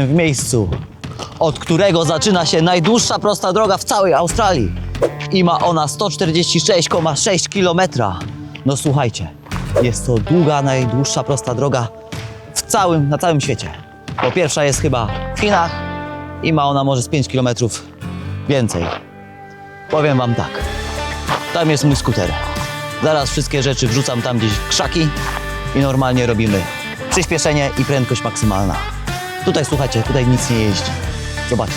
Jestem w miejscu, od którego zaczyna się najdłuższa prosta droga w całej Australii. I ma ona 146,6 km. No słuchajcie, jest to długa, najdłuższa prosta droga w całym, na całym świecie. Bo pierwsza jest chyba w Chinach i ma ona może z 5 km więcej. Powiem wam tak, tam jest mój skuter. Zaraz wszystkie rzeczy wrzucam tam gdzieś w krzaki i normalnie robimy przyspieszenie i prędkość maksymalna. Tutaj słuchajcie, tutaj nic nie jeździ. Zobaczcie.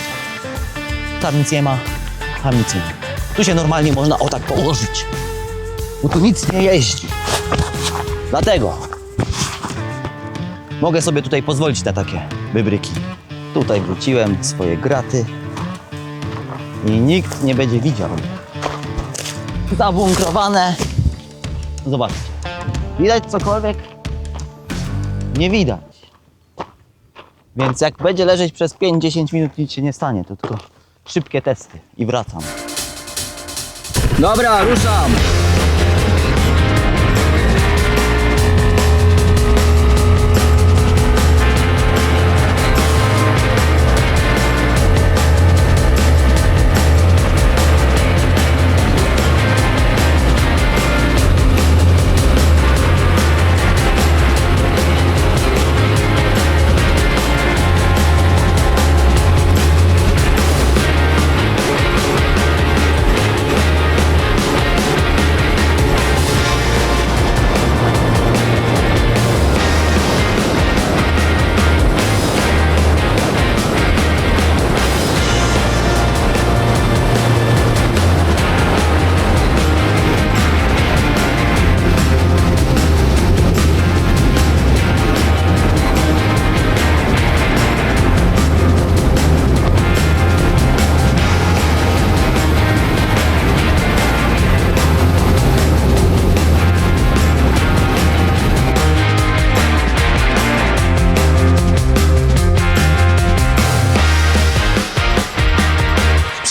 Tam nic nie ma, tam nic nie ma. Tu się normalnie można o tak położyć, bo tu nic nie jeździ. Dlatego mogę sobie tutaj pozwolić na takie wybryki. Tutaj wróciłem swoje graty i nikt nie będzie widział. Zabunkrowane. Zobaczcie. Widać cokolwiek? Nie widać. Więc jak będzie leżeć przez 5-10 minut, nic się nie stanie. To tylko szybkie testy i wracam. Dobra, ruszam.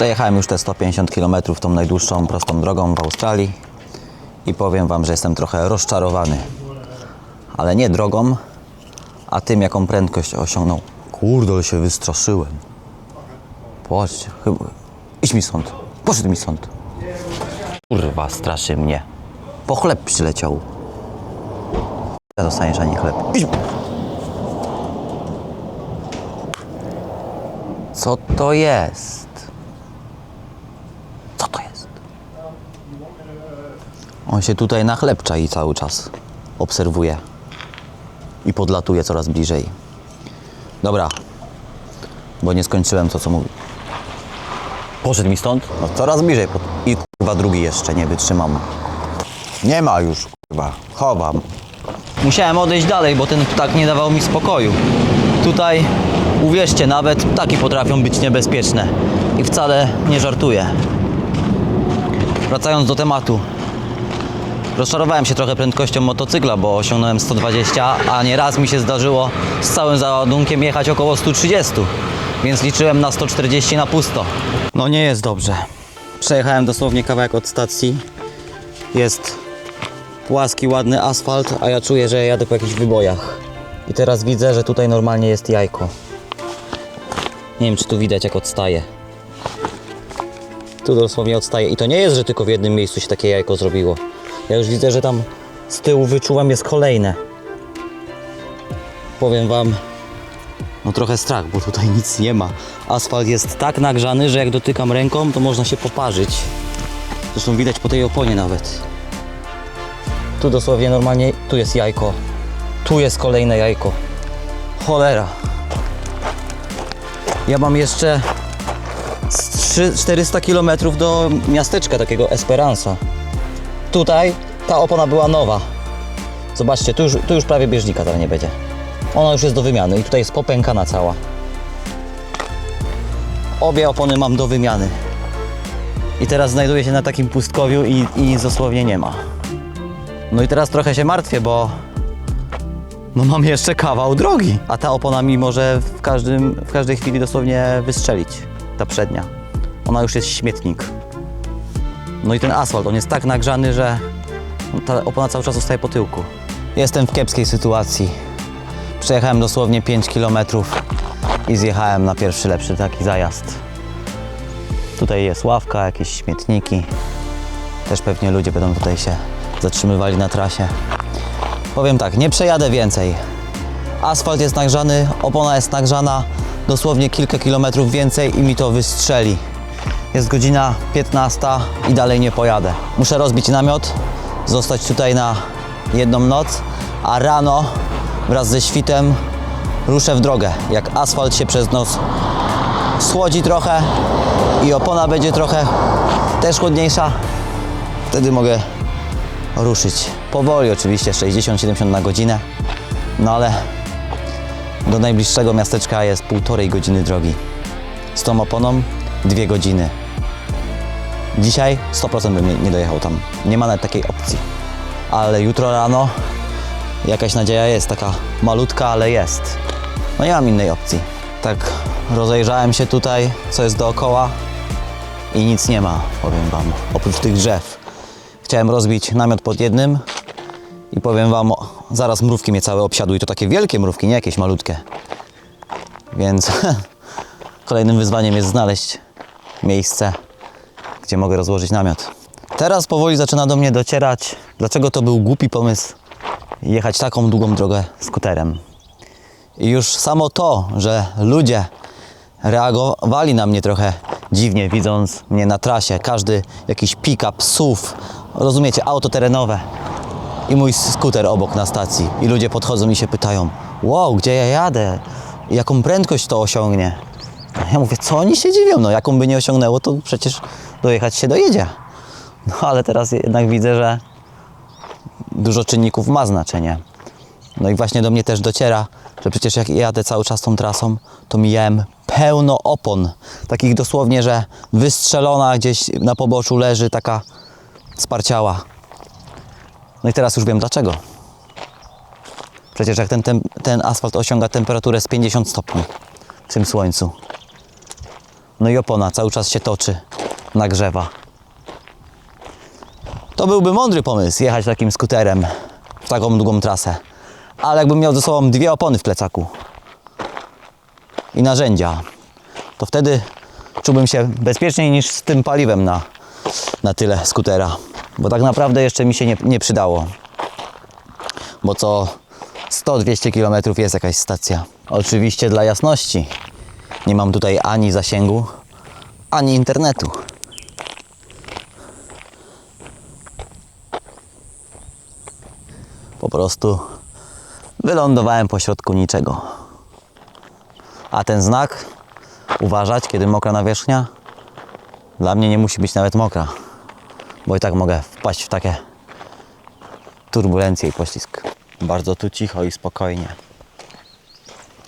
Przejechałem już te 150 km tą najdłuższą prostą drogą w Australii i powiem Wam, że jestem trochę rozczarowany. Ale nie drogą, a tym, jaką prędkość osiągnął. Kurde, się wystraszyłem. Patrzcie, chyba... Idź mi stąd. Poszedł mi stąd. Kurwa, straszy mnie. Po chleb przyleciał. Ja dostaniesz ani chleb. Idź. Co to jest? Co to jest? On się tutaj na chleb czai cały czas. Obserwuje. I podlatuje coraz bliżej. Dobra. Bo nie skończyłem to, co mówi. Poszedł mi stąd? No coraz bliżej. Pod... I kurwa drugi jeszcze nie wytrzymam. Nie ma już, kurwa. Chowam. Musiałem odejść dalej, bo ten ptak nie dawał mi spokoju. Tutaj, uwierzcie, nawet ptaki potrafią być niebezpieczne. I wcale nie żartuję. Wracając do tematu. Rozczarowałem się trochę prędkością motocykla, bo osiągnąłem 120, a nie raz mi się zdarzyło z całym załadunkiem jechać około 130. Więc liczyłem na 140 na pusto. No nie jest dobrze. Przejechałem dosłownie kawałek od stacji. Jest płaski, ładny asfalt, a ja czuję, że jadę po jakichś wybojach. I teraz widzę, że tutaj normalnie jest jajko. Nie wiem, czy tu widać, jak odstaje. Tu dosłownie odstaje. I to nie jest, że tylko w jednym miejscu się takie jajko zrobiło. Ja już widzę, że tam z tyłu wyczuwam jest kolejne. Powiem wam, no trochę strach, bo tutaj nic nie ma. Asfalt jest tak nagrzany, że jak dotykam ręką, to można się poparzyć. Zresztą widać po tej oponie nawet. Tu dosłownie normalnie, tu jest jajko. Tu jest kolejne jajko. Cholera. Ja mam jeszcze z trzy- 400 km do miasteczka takiego Esperanza. Tutaj ta opona była nowa. Zobaczcie, tu już, tu już prawie bieżnika tam nie będzie. Ona już jest do wymiany i tutaj jest popękana cała. Obie opony mam do wymiany. I teraz znajduję się na takim pustkowiu i, i nic dosłownie nie ma. No i teraz trochę się martwię, bo no mam jeszcze kawał drogi, a ta opona mi może w, każdym, w każdej chwili dosłownie wystrzelić, ta przednia. Ona już jest śmietnik. No i ten asfalt, on jest tak nagrzany, że ta opona cały czas zostaje po tyłku. Jestem w kiepskiej sytuacji. Przejechałem dosłownie 5 km i zjechałem na pierwszy lepszy taki zajazd. Tutaj jest ławka, jakieś śmietniki. Też pewnie ludzie będą tutaj się zatrzymywali na trasie. Powiem tak, nie przejadę więcej. Asfalt jest nagrzany, opona jest nagrzana, dosłownie kilka kilometrów więcej i mi to wystrzeli. Jest godzina 15 i dalej nie pojadę. Muszę rozbić namiot, zostać tutaj na jedną noc, a rano wraz ze świtem ruszę w drogę. Jak asfalt się przez noc schłodzi trochę i opona będzie trochę też chłodniejsza, wtedy mogę ruszyć. Powoli oczywiście, 60-70 na godzinę, no ale do najbliższego miasteczka jest półtorej godziny drogi. Z tą oponą dwie godziny. Dzisiaj 100% bym nie, nie dojechał tam. Nie ma nawet takiej opcji. Ale jutro rano jakaś nadzieja jest, taka malutka, ale jest. No nie mam innej opcji. Tak rozejrzałem się tutaj, co jest dookoła i nic nie ma, powiem Wam, oprócz tych drzew. Chciałem rozbić namiot pod jednym i powiem Wam, zaraz mrówki mnie całe obsiadły i to takie wielkie mrówki, nie jakieś malutkie. Więc kolejnym wyzwaniem jest znaleźć miejsce, gdzie mogę rozłożyć namiot. Teraz powoli zaczyna do mnie docierać, dlaczego to był głupi pomysł jechać taką długą drogę skuterem. I już samo to, że ludzie reagowali na mnie trochę dziwnie, widząc mnie na trasie, każdy jakiś pick-up, SUV, rozumiecie, auto terenowe i mój skuter obok na stacji. I ludzie podchodzą i się pytają, wow, gdzie ja jadę? Jaką prędkość to osiągnie? Ja mówię, co oni się dziwią? No jaką by nie osiągnęło, to przecież dojechać się dojedzie. No ale teraz jednak widzę, że dużo czynników ma znaczenie. No i właśnie do mnie też dociera, że przecież jak jadę cały czas tą trasą, to mijałem pełno opon. Takich dosłownie, że wystrzelona gdzieś na poboczu leży taka sparciała. No i teraz już wiem dlaczego. Przecież jak ten, ten, ten asfalt osiąga temperaturę z 50 stopni w tym słońcu. No i opona cały czas się toczy, nagrzewa. To byłby mądry pomysł jechać takim skuterem w taką długą trasę. Ale jakbym miał ze sobą dwie opony w plecaku i narzędzia, to wtedy czułbym się bezpieczniej niż z tym paliwem na, na tyle skutera. Bo tak naprawdę jeszcze mi się nie, nie przydało. Bo co 100-200 km jest jakaś stacja. Oczywiście dla jasności nie mam tutaj ani zasięgu, ani internetu. Po prostu wylądowałem pośrodku niczego. A ten znak, uważać, kiedy mokra nawierzchnia, dla mnie nie musi być nawet mokra, bo i tak mogę wpaść w takie turbulencje i poślizg. Bardzo tu cicho i spokojnie.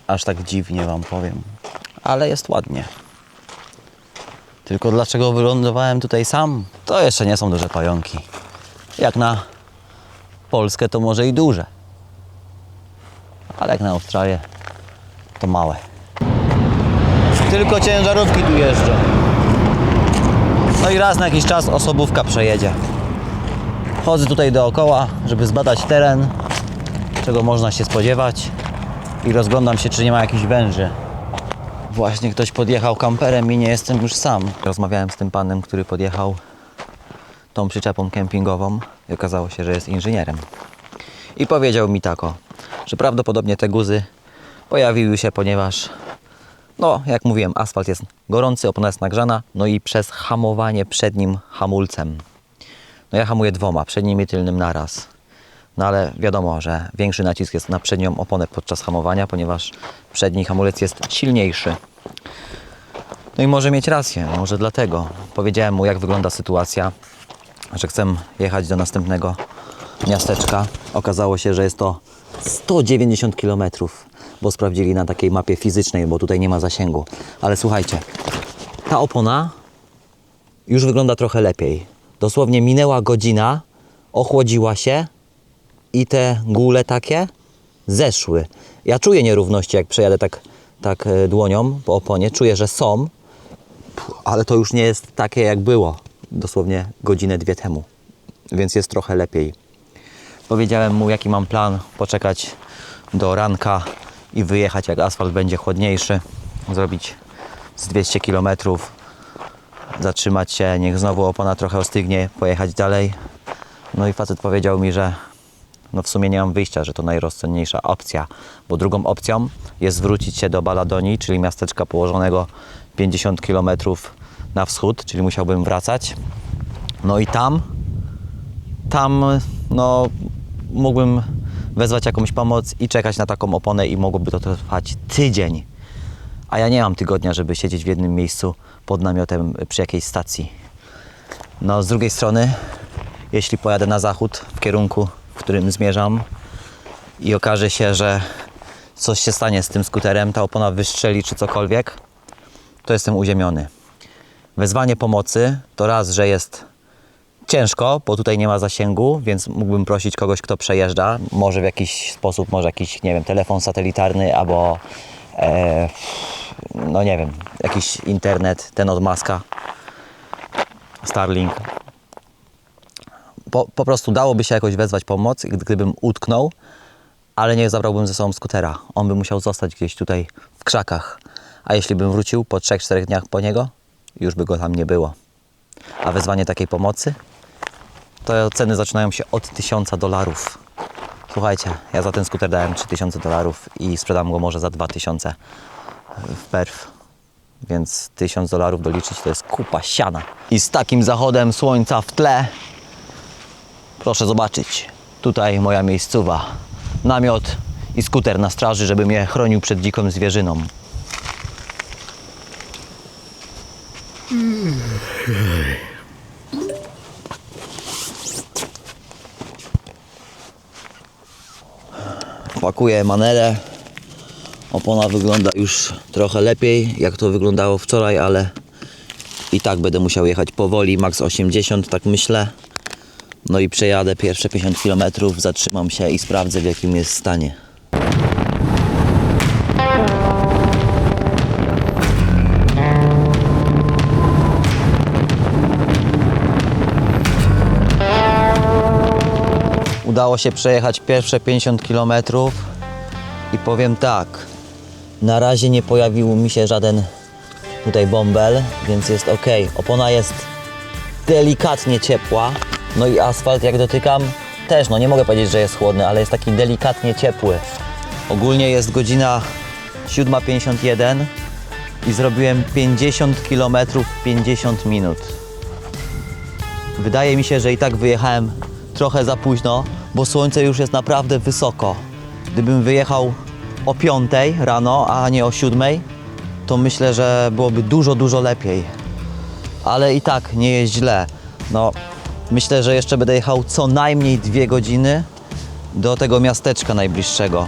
Aż tak dziwnie Wam powiem. Ale jest ładnie. Tylko dlaczego wylądowałem tutaj sam? To jeszcze nie są duże pająki. Jak na Polskę to może i duże. Ale jak na Australię to małe. Tylko ciężarówki tu jeżdżą. No i raz na jakiś czas osobówka przejedzie. Chodzę tutaj dookoła, żeby zbadać teren, czego można się spodziewać i rozglądam się, czy nie ma jakichś węży. Właśnie ktoś podjechał kamperem i nie jestem już sam. Rozmawiałem z tym panem, który podjechał tą przyczepą kempingową i okazało się, że jest inżynierem. I powiedział mi tako, że prawdopodobnie te guzy pojawiły się, ponieważ, no jak mówiłem, asfalt jest gorący, opona jest nagrzana, no i przez hamowanie przednim hamulcem. No ja hamuję dwoma, przednim i tylnym naraz. No ale wiadomo, że większy nacisk jest na przednią oponę podczas hamowania, ponieważ przedni hamulec jest silniejszy. No i może mieć rację, może dlatego. Powiedziałem mu, jak wygląda sytuacja, że chcę jechać do następnego miasteczka. Okazało się, że jest to 190 km, bo sprawdzili na takiej mapie fizycznej, bo tutaj nie ma zasięgu. Ale słuchajcie, ta opona już wygląda trochę lepiej. Dosłownie minęła godzina, ochłodziła się i te góle takie zeszły. Ja czuję nierówności, jak przejadę tak, tak e, dłonią po oponie. Czuję, że są, ale to już nie jest takie, jak było dosłownie godzinę, dwie temu. Więc jest trochę lepiej. Powiedziałem mu, jaki mam plan, poczekać do ranka i wyjechać jak asfalt będzie chłodniejszy, zrobić z 200 km, zatrzymać się, niech znowu opona trochę ostygnie, pojechać dalej. No i facet powiedział mi, że no w sumie nie mam wyjścia, że to najrozsądniejsza opcja, bo drugą opcją jest zwrócić się do Baladonii, czyli miasteczka położonego 50 km na wschód, czyli musiałbym wracać. No i tam, tam no mógłbym wezwać jakąś pomoc i czekać na taką oponę i mogłoby to trwać tydzień. A ja nie mam tygodnia, żeby siedzieć w jednym miejscu pod namiotem przy jakiejś stacji. No z drugiej strony, jeśli pojadę na zachód w kierunku, w którym zmierzam i okaże się, że coś się stanie z tym skuterem, ta opona wystrzeli czy cokolwiek, to jestem uziemiony. Wezwanie pomocy to raz, że jest ciężko, bo tutaj nie ma zasięgu, więc mógłbym prosić kogoś, kto przejeżdża, może w jakiś sposób, może jakiś, nie wiem, telefon satelitarny albo e, no nie wiem, jakiś internet, ten od Maska, Starlink. Po, po prostu dałoby się jakoś wezwać pomoc, gdy- gdybym utknął, ale nie zabrałbym ze sobą skutera. On by musiał zostać gdzieś tutaj w krzakach. A jeśli bym wrócił po 3-4 dniach po niego, już by go tam nie było. A wezwanie takiej pomocy, to ceny zaczynają się od 1000 dolarów. Słuchajcie, ja za ten skuter dałem 3000 dolarów i sprzedam go może za 2000 w perf. Więc 1000 dolarów doliczyć to jest kupa siana. I z takim zachodem słońca w tle Proszę zobaczyć, tutaj moja miejscowa. Namiot i skuter na straży, żeby mnie chronił przed dziką zwierzyną. Pakuję manelę. Opona wygląda już trochę lepiej, jak to wyglądało wczoraj, ale i tak będę musiał jechać powoli, max 80, tak myślę. No i przejadę pierwsze 50 km, zatrzymam się i sprawdzę w jakim jest stanie. Udało się przejechać pierwsze 50 km i powiem tak, na razie nie pojawił mi się żaden tutaj bąbel, więc jest ok. Opona jest delikatnie ciepła. No i asfalt jak dotykam też, no nie mogę powiedzieć, że jest chłodny, ale jest taki delikatnie ciepły. Ogólnie jest godzina 7.51 i zrobiłem 50 km w 50 minut. Wydaje mi się, że i tak wyjechałem trochę za późno, bo słońce już jest naprawdę wysoko. Gdybym wyjechał o 5 rano, a nie o 7, to myślę, że byłoby dużo, dużo lepiej ale i tak nie jest źle. No, myślę, że jeszcze będę jechał co najmniej dwie godziny do tego miasteczka najbliższego.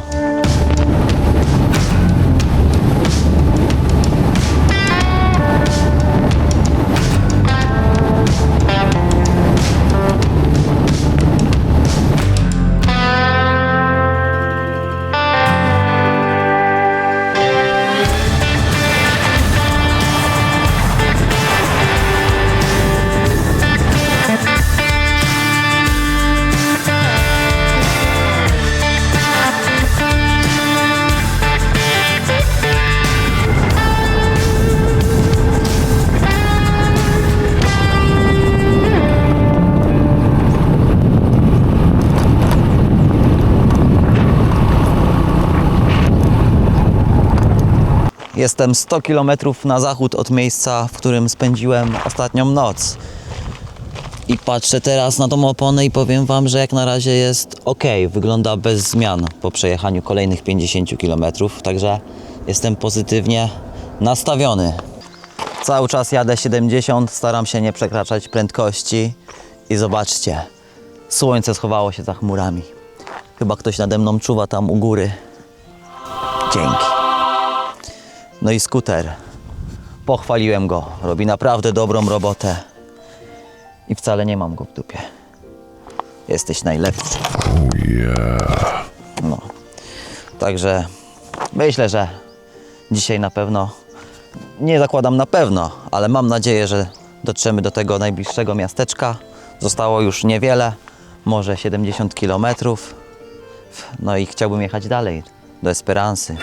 Jestem 100 km na zachód od miejsca, w którym spędziłem ostatnią noc. I patrzę teraz na tą oponę i powiem Wam, że jak na razie jest ok, wygląda bez zmian po przejechaniu kolejnych 50 km, także jestem pozytywnie nastawiony. Cały czas jadę 70, staram się nie przekraczać prędkości i zobaczcie, słońce schowało się za chmurami. Chyba ktoś nade mną czuwa tam u góry. Dzięki. No i skuter. Pochwaliłem go. Robi naprawdę dobrą robotę. I wcale nie mam go w dupie. Jesteś najlepszy. No. Także myślę, że dzisiaj na pewno, nie zakładam na pewno, ale mam nadzieję, że dotrzemy do tego najbliższego miasteczka. Zostało już niewiele, może 70 kilometrów. No i chciałbym jechać dalej, do Esperansy.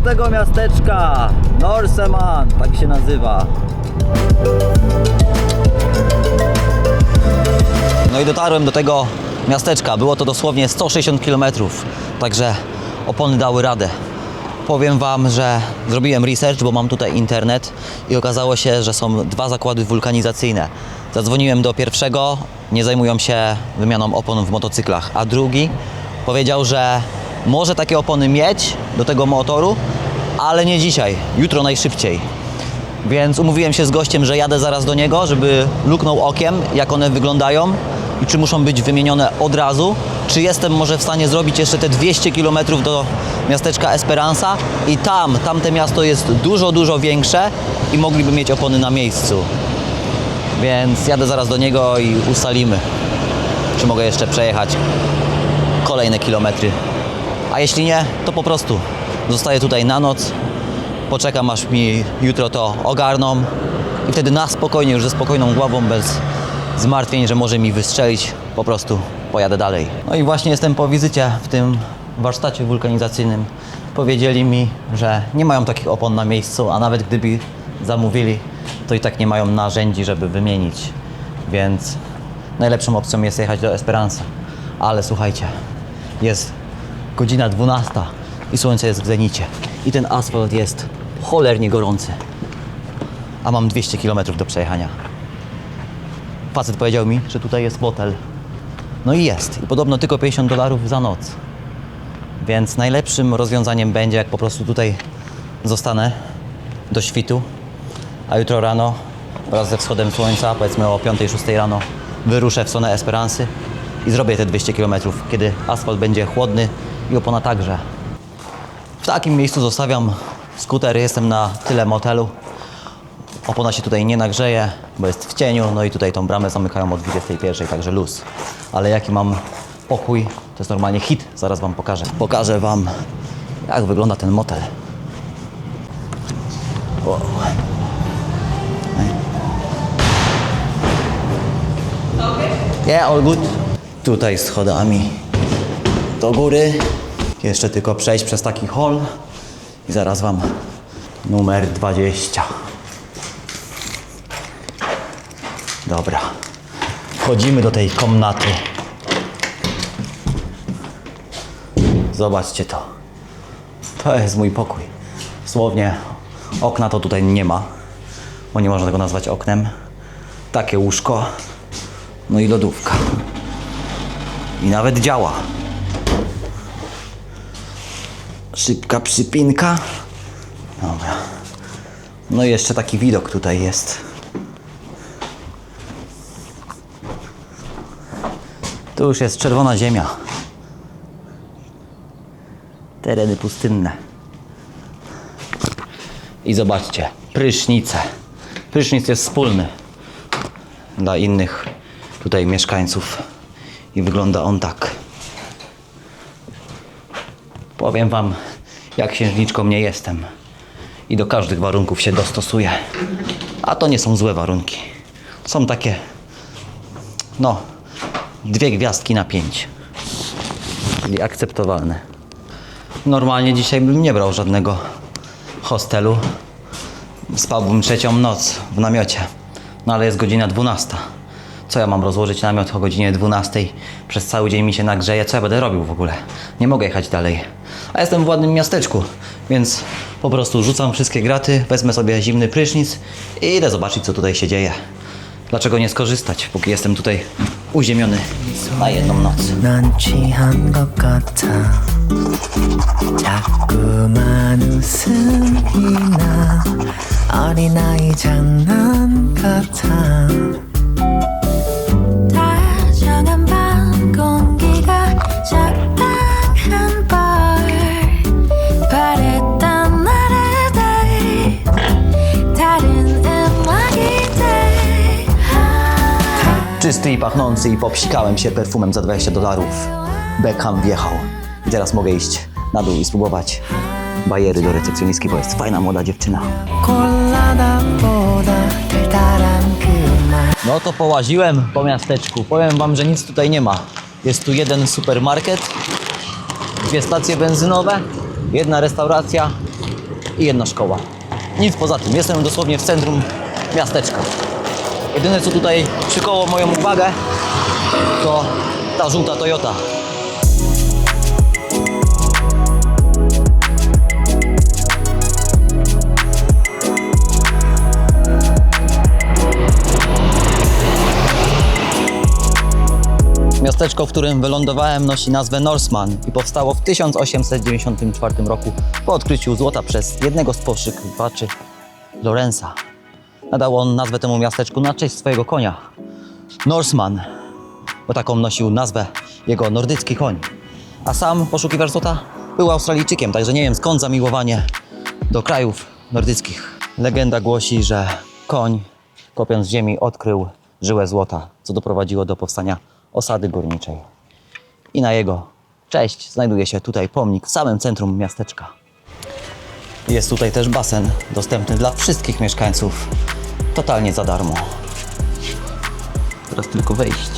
Do tego miasteczka. Norseman, tak się nazywa. No i dotarłem do tego miasteczka. Było to dosłownie 160 km, także opony dały radę. Powiem Wam, że zrobiłem research, bo mam tutaj internet i okazało się, że są dwa zakłady wulkanizacyjne. Zadzwoniłem do pierwszego, nie zajmują się wymianą opon w motocyklach, a drugi powiedział, że może takie opony mieć do tego motoru, ale nie dzisiaj, jutro najszybciej. Więc umówiłem się z gościem, że jadę zaraz do niego, żeby luknął okiem, jak one wyglądają i czy muszą być wymienione od razu, czy jestem może w stanie zrobić jeszcze te 200 km do miasteczka Esperanza i tam, tamte miasto jest dużo, dużo większe i mogliby mieć opony na miejscu. Więc jadę zaraz do niego i ustalimy, czy mogę jeszcze przejechać kolejne kilometry. A jeśli nie, to po prostu zostaję tutaj na noc, poczekam aż mi jutro to ogarną i wtedy na spokojnie, już ze spokojną głową, bez zmartwień, że może mi wystrzelić, po prostu pojadę dalej. No i właśnie jestem po wizycie w tym warsztacie wulkanizacyjnym. Powiedzieli mi, że nie mają takich opon na miejscu, a nawet gdyby zamówili, to i tak nie mają narzędzi, żeby wymienić. Więc najlepszą opcją jest jechać do Esperanza. Ale słuchajcie, jest godzina 12 i słońce jest w zenicie. I ten asfalt jest cholernie gorący. A mam 200 km do przejechania. Facet powiedział mi, że tutaj jest motel. No i jest. I podobno tylko 50 dolarów za noc. Więc najlepszym rozwiązaniem będzie, jak po prostu tutaj zostanę do świtu, a jutro rano wraz ze wschodem słońca, powiedzmy o 5-6 rano, wyruszę w stronę Esperansy i zrobię te 200 km, kiedy asfalt będzie chłodny i opona także. W takim miejscu zostawiam skuter, jestem na tyle motelu. Opona się tutaj nie nagrzeje, bo jest w cieniu, no i tutaj tą bramę zamykają o 21, także luz. Ale jaki mam pokój, to jest normalnie hit, zaraz Wam pokażę. Pokażę Wam, jak wygląda ten motel. Wow. Yeah, all good. Tutaj schodami do góry. Jeszcze tylko przejść przez taki hall i zaraz Wam numer 20. Dobra. Wchodzimy do tej komnaty. Zobaczcie to. To jest mój pokój. Słownie okna to tutaj nie ma, bo nie można tego nazwać oknem. Takie łóżko, no i lodówka. I nawet działa. Szybka przypinka. Dobra. No i jeszcze taki widok tutaj jest. Tu już jest czerwona ziemia. Tereny pustynne. I zobaczcie, prysznice. Prysznic jest wspólny dla innych tutaj mieszkańców. I wygląda on tak. Powiem Wam, jak księżniczką nie jestem. I do każdych warunków się dostosuję. A to nie są złe warunki. Są takie, no, dwie gwiazdki na pięć. Czyli akceptowalne. Normalnie dzisiaj bym nie brał żadnego hostelu. Spałbym trzecią noc w namiocie. No ale jest godzina 12. Co ja mam rozłożyć namiot o godzinie 12? Przez cały dzień mi się nagrzeje. Co ja będę robił w ogóle? Nie mogę jechać dalej. A jestem w ładnym miasteczku, więc po prostu rzucam wszystkie graty, wezmę sobie zimny prysznic i idę zobaczyć, co tutaj się dzieje. Dlaczego nie skorzystać, póki jestem tutaj uziemiony na jedną noc? 넌 취한 것 같아 자꾸만 웃음이 나 어린아이 장난 같아 다정한 밤 공기가 적당 Czysty i pachnący i popsikałem się perfumem za 20 dolarów. Beckham wjechał. I teraz mogę iść na dół i spróbować bajery do recepcjonistki, bo jest fajna młoda dziewczyna. No to połaziłem po miasteczku. Powiem wam, że nic tutaj nie ma. Jest tu jeden supermarket, dwie stacje benzynowe, jedna restauracja i jedna szkoła. Nic poza tym. Jestem dosłownie w centrum miasteczka. Jedyne co tutaj przykoło moją uwagę to ta żółta Toyota. Miasteczko, w którym wylądowałem, nosi nazwę Norseman i powstało w 1894 roku po odkryciu złota przez jednego z poszukiwaczy Lorenza. Nadał on nazwę temu miasteczku na cześć swojego konia. Norseman, bo taką nosił nazwę jego nordycki koń. A sam poszukiwacz złota był Australijczykiem, także nie wiem skąd zamiłowanie do krajów nordyckich. Legenda głosi, że koń, kopiąc ziemi, odkrył żyłę złota, co doprowadziło do powstania osady górniczej. I na jego cześć znajduje się tutaj pomnik w samym centrum miasteczka. Jest tutaj też basen dostępny dla wszystkich mieszkańców totalnie za darmo. Teraz tylko wejść.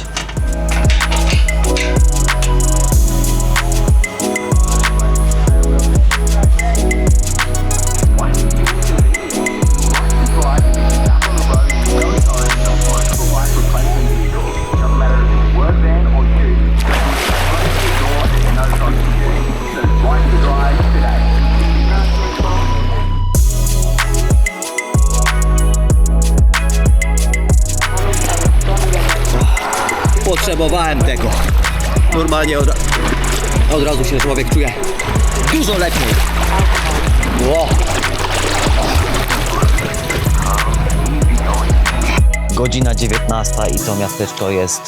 Godzina 19 i to miasteczko jest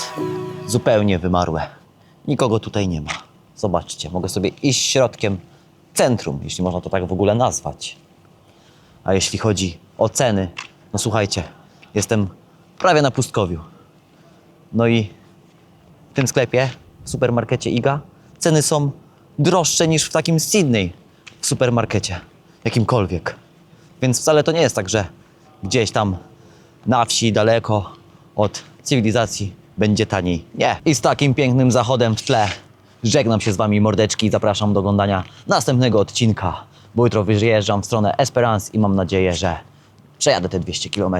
zupełnie wymarłe. Nikogo tutaj nie ma. Zobaczcie, mogę sobie iść środkiem centrum, jeśli można to tak w ogóle nazwać. A jeśli chodzi o ceny, no słuchajcie, jestem prawie na pustkowiu. No i w tym sklepie, w supermarkecie IGA, ceny są droższe niż w takim Sydney w supermarkecie, jakimkolwiek. Więc wcale to nie jest tak, że gdzieś tam na wsi, daleko od cywilizacji będzie taniej. Nie. I z takim pięknym zachodem w tle żegnam się z wami mordeczki i zapraszam do oglądania następnego odcinka, bo jutro wyjeżdżam w stronę Esperance i mam nadzieję, że przejadę te 200 km.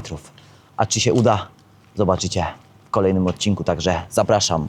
A czy się uda, zobaczycie w kolejnym odcinku, także zapraszam.